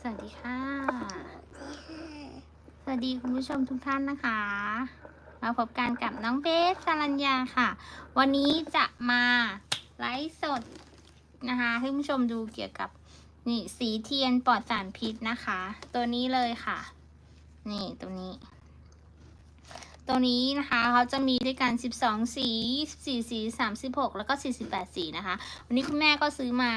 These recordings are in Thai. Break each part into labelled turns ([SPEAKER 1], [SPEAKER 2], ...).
[SPEAKER 1] สวัสดีค่ะ สวัสดีคุณผู้ชมทุกท่านนะคะ มาพบกันกับน้องเบสสรัญญาค่ะ วันนี้จะมาไลฟ์สดนะคะให้คุณผู้ชมดูเกี่ยวกับนี่สีเทียนปลอดสารพิษนะคะ ตัวนี้เลยค่ะ นี่ตัวนี้ ตัวนี้นะคะเขาจะมีด้วยกัน 12 สี14สี 36 แล้วก็ 48 สีนะคะ วันนี้คุณแม่ก็ซื้อมา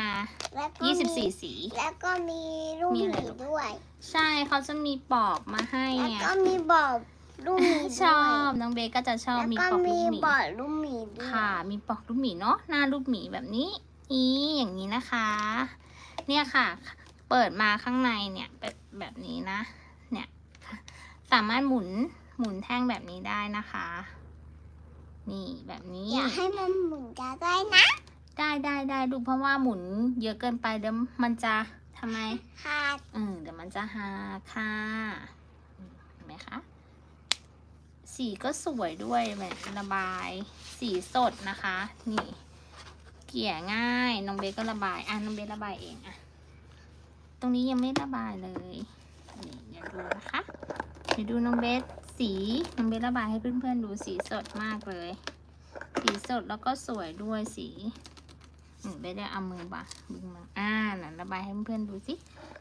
[SPEAKER 2] แล้วก็มี
[SPEAKER 1] 24 สี
[SPEAKER 2] แล้วก็มีลูก
[SPEAKER 1] มี
[SPEAKER 2] ห
[SPEAKER 1] อะไร
[SPEAKER 2] มี
[SPEAKER 1] ลูก
[SPEAKER 2] ด้วย
[SPEAKER 1] ใช่เขาจะมีปอกมาให้
[SPEAKER 2] แล้ว
[SPEAKER 1] ไง
[SPEAKER 2] ก็มีบอดลูกหมีด้วย
[SPEAKER 1] ชอบน้องเบสก็จะชอบ
[SPEAKER 2] แล้ว
[SPEAKER 1] มี
[SPEAKER 2] ก็
[SPEAKER 1] ปอก
[SPEAKER 2] มี
[SPEAKER 1] ลูกหมี
[SPEAKER 2] บอดลูกหมีด้วย
[SPEAKER 1] ค่ะ มีปอกลูกหมีเนาะ หน้าลูกหมีแบบนี้ อีอย่างนี้นะคะ เนี่ยค่ะ เปิดมาข้างในเนี่ยแบบแบบนี้นะ เนี่ย สามารถหมุน หมุนแท่งแบบนี้ได้นะคะ นี่แบบนี้
[SPEAKER 2] อยากให้มันหมุนจะได้นะ
[SPEAKER 1] ได้ได้ได้ดูเพราะว่าหมุนเยอะเกินไปเดี๋ยวมันจะทำไม
[SPEAKER 2] ขาด
[SPEAKER 1] เออเดี๋ยวมันจะหาค่ะอืมเห็นไหมคะ สีก็สวยด้วยแบบระบาย สีสดนะคะ นี่ เกลี่ยง่ายน้องเบสก็ระบายอะน้องเบสระบายเองอะตรงนี้ยังไม่ระบายเลยนี่เดี๋ยวดูนะคะเดี๋ยวดูน้องเบส สีน้องเบสระบายให้เพื่อนๆดูสีสดมากเลย สีสดแล้วก็สวยด้วยสีอืมเบสได้เอามือบ่ะดึงมาอ่านันระบายให้เพื่อนๆดูสิ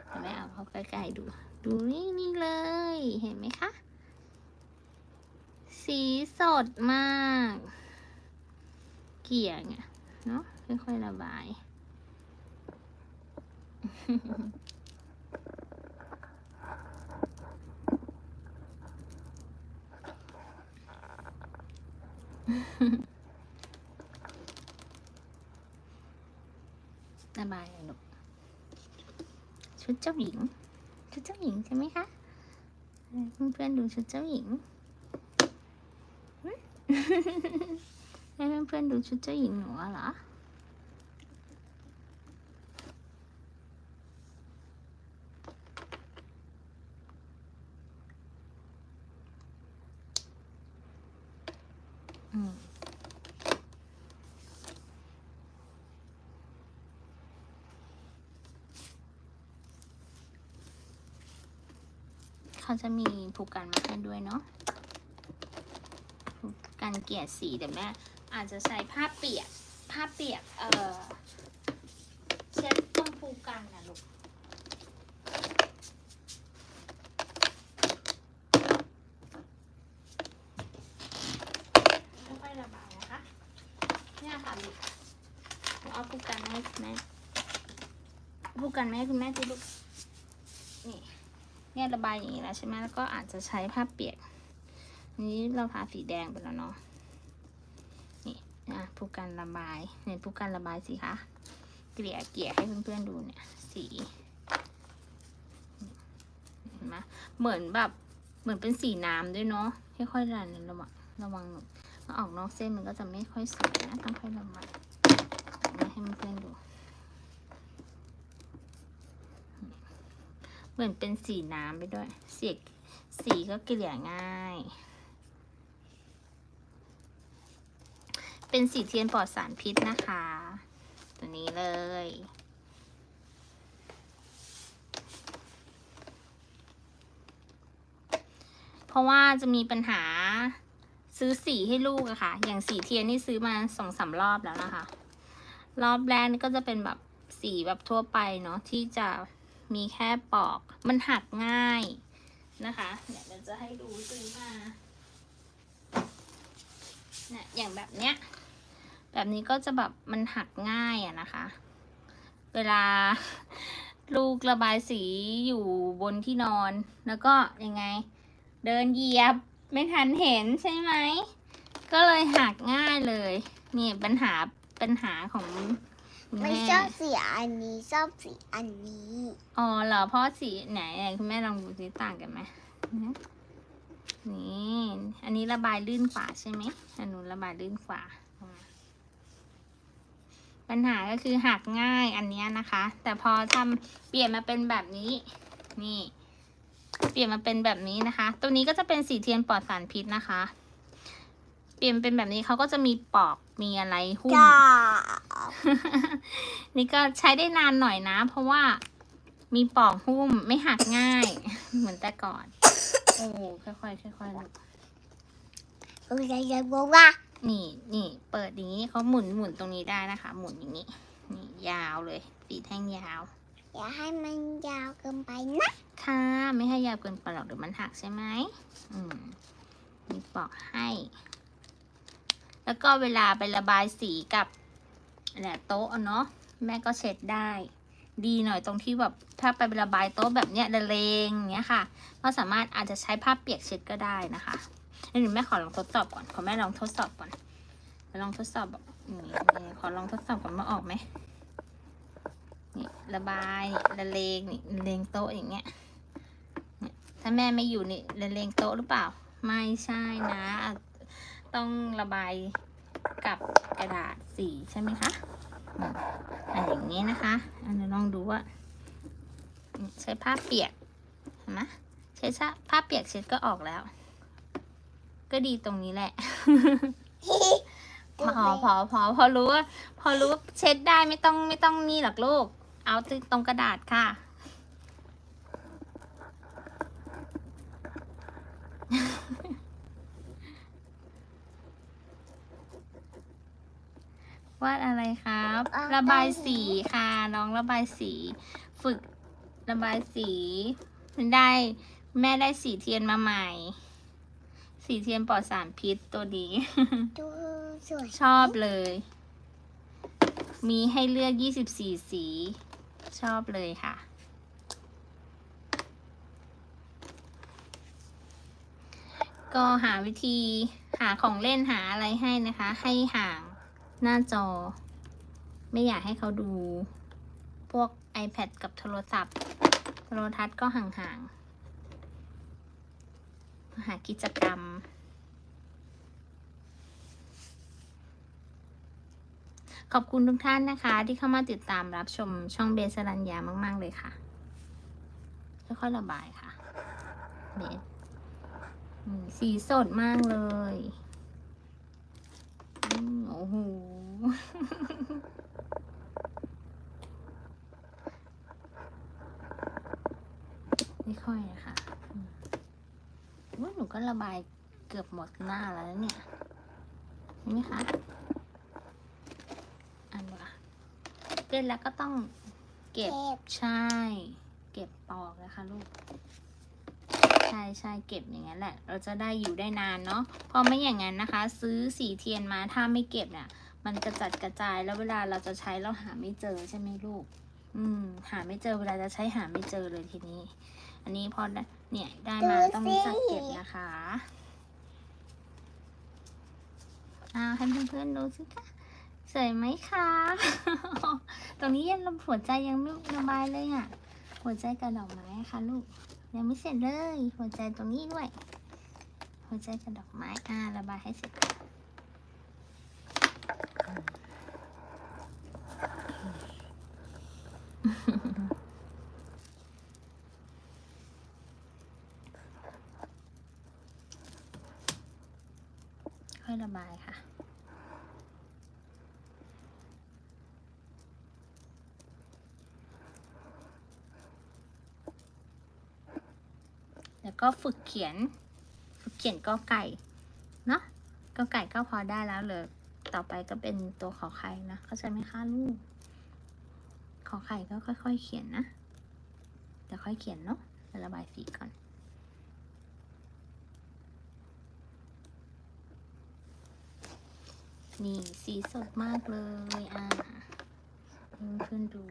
[SPEAKER 1] เดี๋ยวแม่เอาเข้าใกล้ๆดู ดูนี่นี่เลย เห็นไหมคะ สีสดมาก เกลี่ยเนี่ยเนาะค่อยๆระบาย สบายเลยลูกชุดเจ้าหญิง ชุดเจ้าหญิงใช่ไหมคะ เพื่อนเพื่อนๆดูชุดเจ้าหญิงให้เพื่อนเพื่อนๆดูชุดเจ้าหญิงหนูเหรอ จะมีผูกกันมาให้ด้วยเนาะผูกกันเกลี่ยสีเดี๋ยวแม่อาจจะใช้ผ้าเปียกผ้าเปียกเอ่อเช็ดตรงผูกกันนะลูกค่อยๆระบายนะคะเนี่ค่ะลูกหนูเอาผูกกันมาให้คุณแม่ผูกกันมาให้คุณแม่ดูลูกนี่ เนี่ยระบายอย่างนี้แล้วใช่ไหมแล้วก็อาจจะใช้ผ้าเปียก อันนี้เราทาสีแดงไปแล้วเนาะ นี่นะผู้การระบายเนี่ยผู้การระบายสิคะเกลี่ยเกลี่ยให้เพื่อนๆดูเนี่ยสีเห็นไหมเหมือนแบบเหมือนเป็นสีน้ำด้วยเนาะค่อยๆดันระวังระวังหนูถ้าออกนอกเส้นมันก็จะไม่ค่อยสวยนะต้องค่อยระบายมาให้เพื่อนๆดู เหมือนเป็นสีน้ำไปด้วยสีสีก็เกลี่ยง่าย เป็นสีเทียนปลอดสารพิษนะคะ ตัวนี้เลย เพราะว่าจะมีปัญหาซื้อสีให้ลูกอะค่ะ อย่างสีเทียนนี่ซื้อมาสองสามรอบแล้วนะคะ รอบแรกนี่ก็จะเป็นแบบสีแบบทั่วไปเนาะที่จะ มีแค่ปอก มันหักง่ายนะคะเนี่ยเราจะให้ดูซื้อมาเนี่ยอย่างแบบเนี้ย แบบนี้ก็จะแบบมันหักง่ายอะนะคะ เวลาลูกระบายสีอยู่บนที่นอน แล้วก็ยังไง เดินเหยียบไม่ทันเห็นใช่ไหม ก็เลยหักง่ายเลย นี่ปัญหาปัญหาของ คุณ
[SPEAKER 2] ไม่
[SPEAKER 1] แม่
[SPEAKER 2] ชอบสีอันนี้ชอบสีอันนี้
[SPEAKER 1] อ๋อเหรอเพราะสีไหนไหนคุณแม่ลองดูสิต่างกันไหมนะนี่อันนี้ระบายลื่นกว่าใช่ไหมอันนู้นระบายลื่นกว่าอืมปัญหาก็คือหักง่ายอันเนี้ยนะคะ แต่พอทำเปลี่ยนมาเป็นแบบนี้ นี่ เปลี่ยนมาเป็นแบบนี้นะคะ ตัวนี้ก็จะเป็นสีเทียนปลอดสารพิษนะคะ เปลี่ยนเป็นแบบนี้เขาก็จะมีปอกมีอะไรหุ้ม
[SPEAKER 2] จ้า
[SPEAKER 1] นี่ก็ใช้ได้นานหน่อยนะ เพราะว่ามีปอกหุ้มไม่หักง่าย เหมือนแต่ก่อน โอ้ค่อยๆค่อยๆลูก
[SPEAKER 2] คุณยายบอกว่า
[SPEAKER 1] นี่นี่เปิดอย่างนี้เขาหมุนหมุนตรงนี้ได้นะคะ หมุนอย่างนี้ นี่ยาวเลยสีแท่งยาว
[SPEAKER 2] อย่าให้มันยาวเกินไปนะ
[SPEAKER 1] ค่ะไม่ให้ยาวเกินไปหรอกเดี๋ยวมันหักใช่ไหมอืมมีปอกให้ แล้วก็เวลาไประบายสีกับแหละโต๊ะเนาะแม่ก็เช็ดได้ ดีหน่อยตรงที่แบบถ้าไประบายโต๊ะแบบเนี้ยระเลงเงี้ยค่ะ ก็สามารถอาจจะใช้ผ้าเปียกเช็ดก็ได้นะคะเดี๋ยวแม่ขอลองทดสอบก่อนขอแม่ลองทดสอบก่อนลองทดสอบแบบนี่ขอลองทดสอบก่อนว่าออกไหมนี่ระบายนี่ระเลงนี่ระเลงโต๊ะอย่างเงี้ยถ้าแม่ไม่อยู่นี่ระเลงโต๊ะหรือเปล่า ไม่ใช่นะ ต้องระบายกับกระดาษสีใช่ไหมคะอืมอะอย่างนี้นะคะอันนี้ลองดูว่าใช้ผ้าเปียกเห็นไหมใช้ผ้าเปียกเช็ดก็ออกแล้ว ก็ดีตรงนี้แหละพอพอพอพอรู้ว่าพอรู้ว่าเช็ดได้ไม่ต้องไม่ต้องนี่หรอกลูก เอาตรงกระดาษค่ะาดอะไรครับ
[SPEAKER 2] อ่า
[SPEAKER 1] ระบาย
[SPEAKER 2] ได้
[SPEAKER 1] สีค่ะ น้องระบายสี ฝึกระบายสี ได้แม่ได้สีเทียนมาใหม่ สีเทียนปลอดสารพิษตัวนี้
[SPEAKER 2] ดูสวย
[SPEAKER 1] ชอบเลย มีให้เลือก 24 สี ชอบเลยค่ะ ก็หาวิธีหาของเล่นหาอะไรให้นะคะ ให้ห่าง หน้าจอ ไม่อยากให้เขาดู พวก iPad กับโทรศัพท์ โทรทัศน์ก็ห่างๆ หากิจกรรม ขอบคุณทุกท่านนะคะ ที่เข้ามาติดตามรับชมช่องเบสรัญญามาก ๆ เลยค่ะ ค่อยๆระบายค่ะเบสสีสดมากเลย โอ้โหไม่ค่อยนะคะอืมว่าหนูก็ระบายเกือบหมดหน้าแล้วนะเนี่ย เห็นไหมคะ อันว่าเล่นแล้วก็ต้องเก็บ
[SPEAKER 2] เก็บ
[SPEAKER 1] ใช่ เก็บปอกนะคะลูก ใช่ใช่เก็บอย่างนั้นแหละ เราจะได้อยู่ได้นานเนาะเพราะไม่อย่างนั้นนะคะ ซื้อสีเทียนมาถ้าไม่เก็บเนี่ยมันกระจัดกระจายแล้วเวลาเราจะใช้เราหาไม่เจอใช่ไหมลูก อืม หาไม่เจอเวลาจะใช้หาไม่เจอเลยทีนี้ อันนี้พอได้เนี่ยได้มาต้องรู้จักเก็บนะคะอ้าวให้เพื่อนๆดูสิคะสวยไหมคะ ตรงนี้ยังหัวใจยังไม่ระบายเลยอะ หัวใจกับดอกไม้ค่ะลูก ยังไม่เสร็จเลย หัวใจตรงนี้ด้วย หัวใจกับดอกไม้ อ่า ระบายให้เสร็จค่อยระบายค่ะ แล้ว ก็ฝึกเขียน ฝึกเขียนกอไก่เนาะกอไก่ก็พอได้แล้วเลยต่อไปก็เป็นตัวขอไข่นะเข้าใจไหมคะลูก ขอไข่ก็ค่อย ๆ เขียนนะเดี๋ยวค่อยเขียนเนาะเดี๋ยวระบายสีก่อนนี่สีสดมากเลยอ่าให้เพื่อนๆดู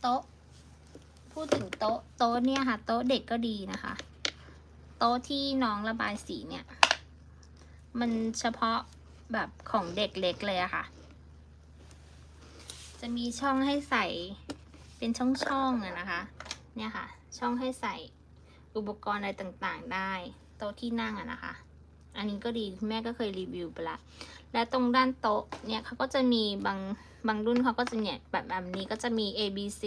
[SPEAKER 1] โต๊ะ พูดถึงโต๊ะโต๊ะเนี่ยค่ะ โต๊ะเด็กก็ดีนะคะ โต๊ะที่น้องระบายสีเนี่ย มันเฉพาะแบบของเด็กเล็กเลยอะค่ะ จะมีช่องให้ใส่เป็นช่องๆอะนะคะ เนี่ยค่ะ ช่องให้ใส่อุปกรณ์อะไรต่างๆได้ โต๊ะที่นั่งอะนะคะ อันนี้ก็ดีแม่ก็เคยรีวิวไปละ และตรงด้านโต๊ะเนี่ยเขาก็จะมีบางบางรุ่นเขาก็จะเนี่ยแบบแบบนี้ก็จะมี A B C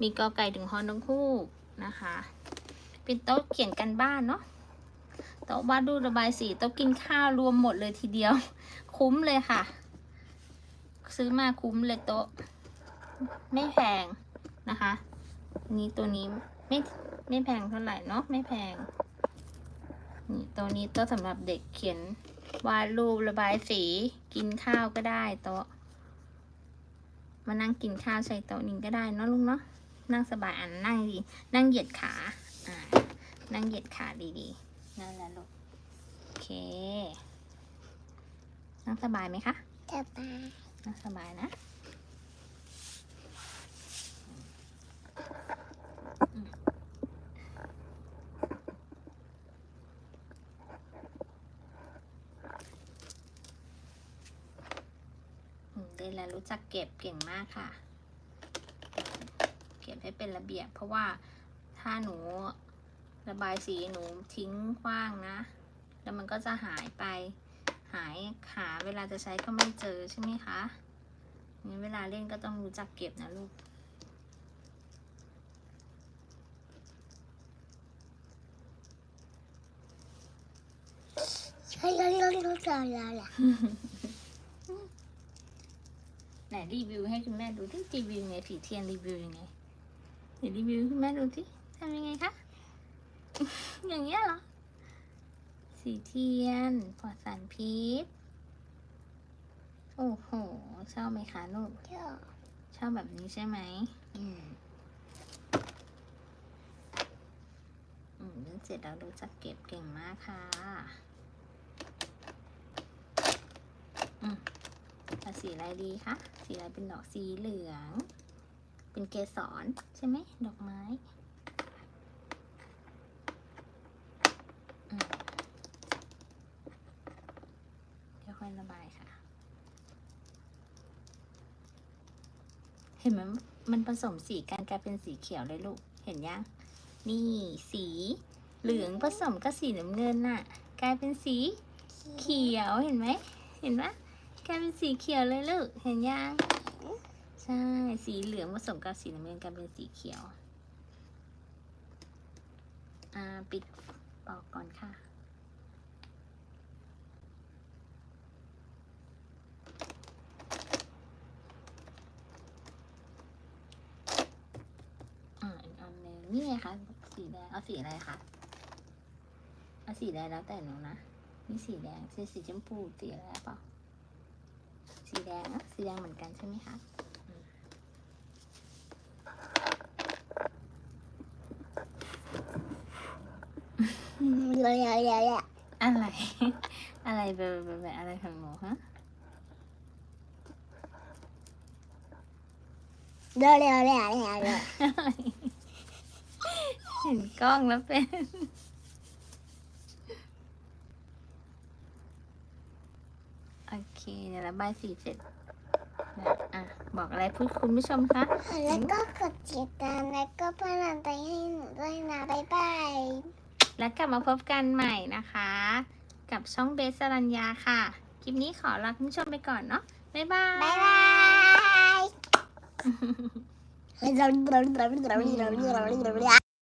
[SPEAKER 1] มีกอไก่ถึงฮอนทั้งคู่นะคะ เป็นโต๊ะเขียนกันบ้านเนาะ โต๊ะวาดรูประบายสีโต๊ะกินข้าวรวมหมดเลยทีเดียว คุ้มเลยค่ะ ซื้อมาคุ้มเลยโต๊ะ ไม่แพงนะคะนนี้ตัวนี้ไม่ไม่แพงเท่าไหร่เนาะไม่แพง นี่ตัวนี้โต๊ะสำหรับเด็กเขียนวาดรูประบายสี กินข้าวก็ได้โต๊ะ มานั่งกินข้าวใช้โต๊ะนี้ก็ได้เนาะลุงเนาะ นั่งสบายอะนั่งดี นั่งเหยียดขา อ่า นั่งเหยียดขาดีๆ นั่นแหละลูก โอเค นั่งสบายไหมคะ
[SPEAKER 2] จะไป
[SPEAKER 1] นั่งสบายนะอืมอืมได้ แล้วรู้จักเก็บเก่งมากค่ะ เก็บให้เป็นระเบียบ เพราะว่าถ้าหนูระบายสีหนูทิ้งขว้างนะ แล้วมันก็จะหายไป หายหาเวลาจะใช้ก็ไม่เจอใช่ไหมคะงั้นเวลาเล่นก็ต้องรู้จักเก็บนะลูก
[SPEAKER 2] ใช่แล้วแล้วแล้วแล้วแล้ว
[SPEAKER 1] ไหนรีวิวให้คุณแม่ดูที่รีวิวยังไงผีเทียนรีวิวยังไงเดี๋ยวรีวิวให้คุณแม่ดูที่ทำยังไงคะ อย่างเงี้ยเหรอ สีเทียนปลอดสารพิษ โอ้โห ชอบไหมคะลูก
[SPEAKER 2] เจ้า
[SPEAKER 1] ชอบแบบนี้ใช่ไหม อืมอืมเล่นเสร็จแล้วรู้จักเก็บเก่งมากค่ะ อืมเอา สีอะไรดีคะ สีอะไรเป็นดอกสีเหลือง เป็นเกสรใช่ไหม ดอกไม้เดี๋ยวค่อยระบายค่ะ เห็นไหมมันผสมสีกันกลายเป็นสีเขียวเลยลูก เห็นยัง นี่สีเหลืองผสมกับสีน้ำเงินน่ะ กลายเป็นสีเขียวเห็นไหม เห็นไหม กลายเป็นสีเขียวเลยลูก เห็นยัง ใช่ สีเหลืองผสมกับสีน้ำเงินกลายเป็นสีเขียว อ่า ปิดปอกก่อนค่ะ อ่าอีกอันหนึ่งนี่ไงคะ สีแดง เอาสีอะไรคะเอาสีแดงแล้วแต่หนูนะ นี่สีแดงสีสีชมพูสีอะไรเปล่า สีแดงนะสีแดงเหมือนกันใช่ไหมคะ
[SPEAKER 2] แล้วแล้วแล้วแล้ว
[SPEAKER 1] อะไร อะไรแบบแบบแบบอะไรของหนูฮะ
[SPEAKER 2] แล้วแล้วแล้วแล้วแล้ว
[SPEAKER 1] เห็นกล้องแล้วเป็น โอเคเดี๋ยวระบายสีเสร็จนะอะบอกอะไรพูดคุณผู้ชมคะ
[SPEAKER 2] แล้วก็กดติดตามแล้วก็เพื่อนไปให้หนูด้วยนะบ๊ายบาย
[SPEAKER 1] แล้วกลับมาพบกันใหม่นะคะ กับช่องเบสสรัญญาค่ะ คลิปนี้ขอลาคุณผู้ชมไปก่อนเนาะบ๊ายบาย
[SPEAKER 2] บ๊ายบาย